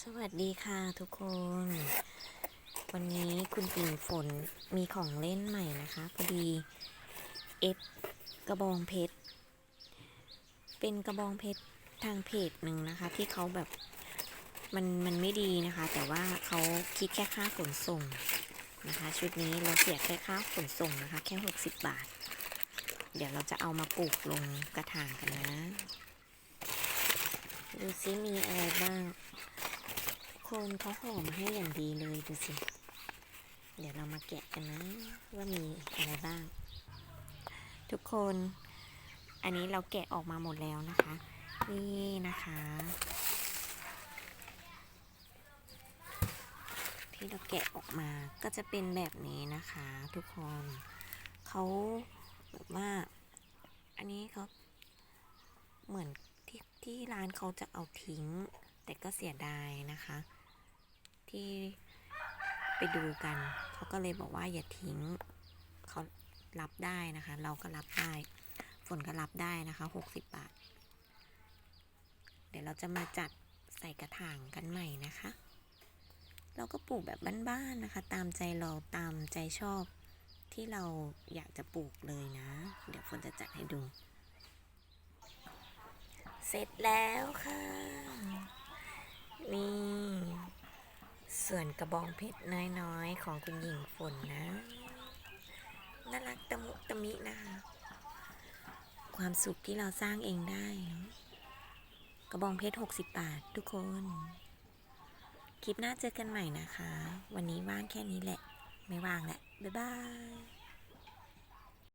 สวัสดีค่ะทุกคน วันนี้คุณปิ่งฝนมีของเล่นใหม่นะคะ พอดีเอฟกระบองเพชร เป็นกระบองเพชรทางเพจหนึ่งนะคะ ที่เขาแบบมันมันไม่ดีนะคะ แต่ว่าเขาคิดแค่ค่าขนส่งนะคะ ชุดนี้เราเสียแค่ค่าขนส่งนะคะ แค่ 60 บาท เดี๋ยวเราจะเอามาปลูกลงกระถางกันนะ ดูซิมีอะไรบ้าง คนเขาห่อมาให้อย่างดีเลยดูสิ เดี๋ยวเรามาแกะกันนะ ว่ามีอะไรบ้าง ทุกคน อันนี้เราแกะออกมาหมดแล้วนะคะ นี่นะคะ ที่เราแกะออกมาก็จะเป็นแบบนี้นะคะ ทุกคนเขาแบบว่า อันนี้เขาเหมือนที่ที่ร้านเขาจะเอาทิ้ง แต่ก็เสียดายนะคะ ที่ไปดูกัน เขาก็เลยบอกว่าอย่าทิ้งเขารับได้นะคะ เราก็รับได้ฝนก็รับได้นะคะ60 บาท เดี๋ยวเราจะมาจัดใส่กระถางกันใหม่นะคะ เราก็ปลูกแบบบ้านๆนะคะ ตามใจเราตามใจชอบที่เราอยากจะปลูกเลยนะ เดี๋ยวฝนจะจัดให้ดู เสร็จแล้วค่ะ นี่ ส่วนกระบองเพชรน้อยๆ ของคุณหญิงฝนนะ น่ารักตะมุตะมินะคะ ความสุขที่เราสร้างเองได้ กระบองเพชร 60 บาททุกคน คลิปหน้าเจอกันใหม่นะคะ วันนี้ว่างแค่นี้แหละ ไม่ว่างแหละ บ๊ายบาย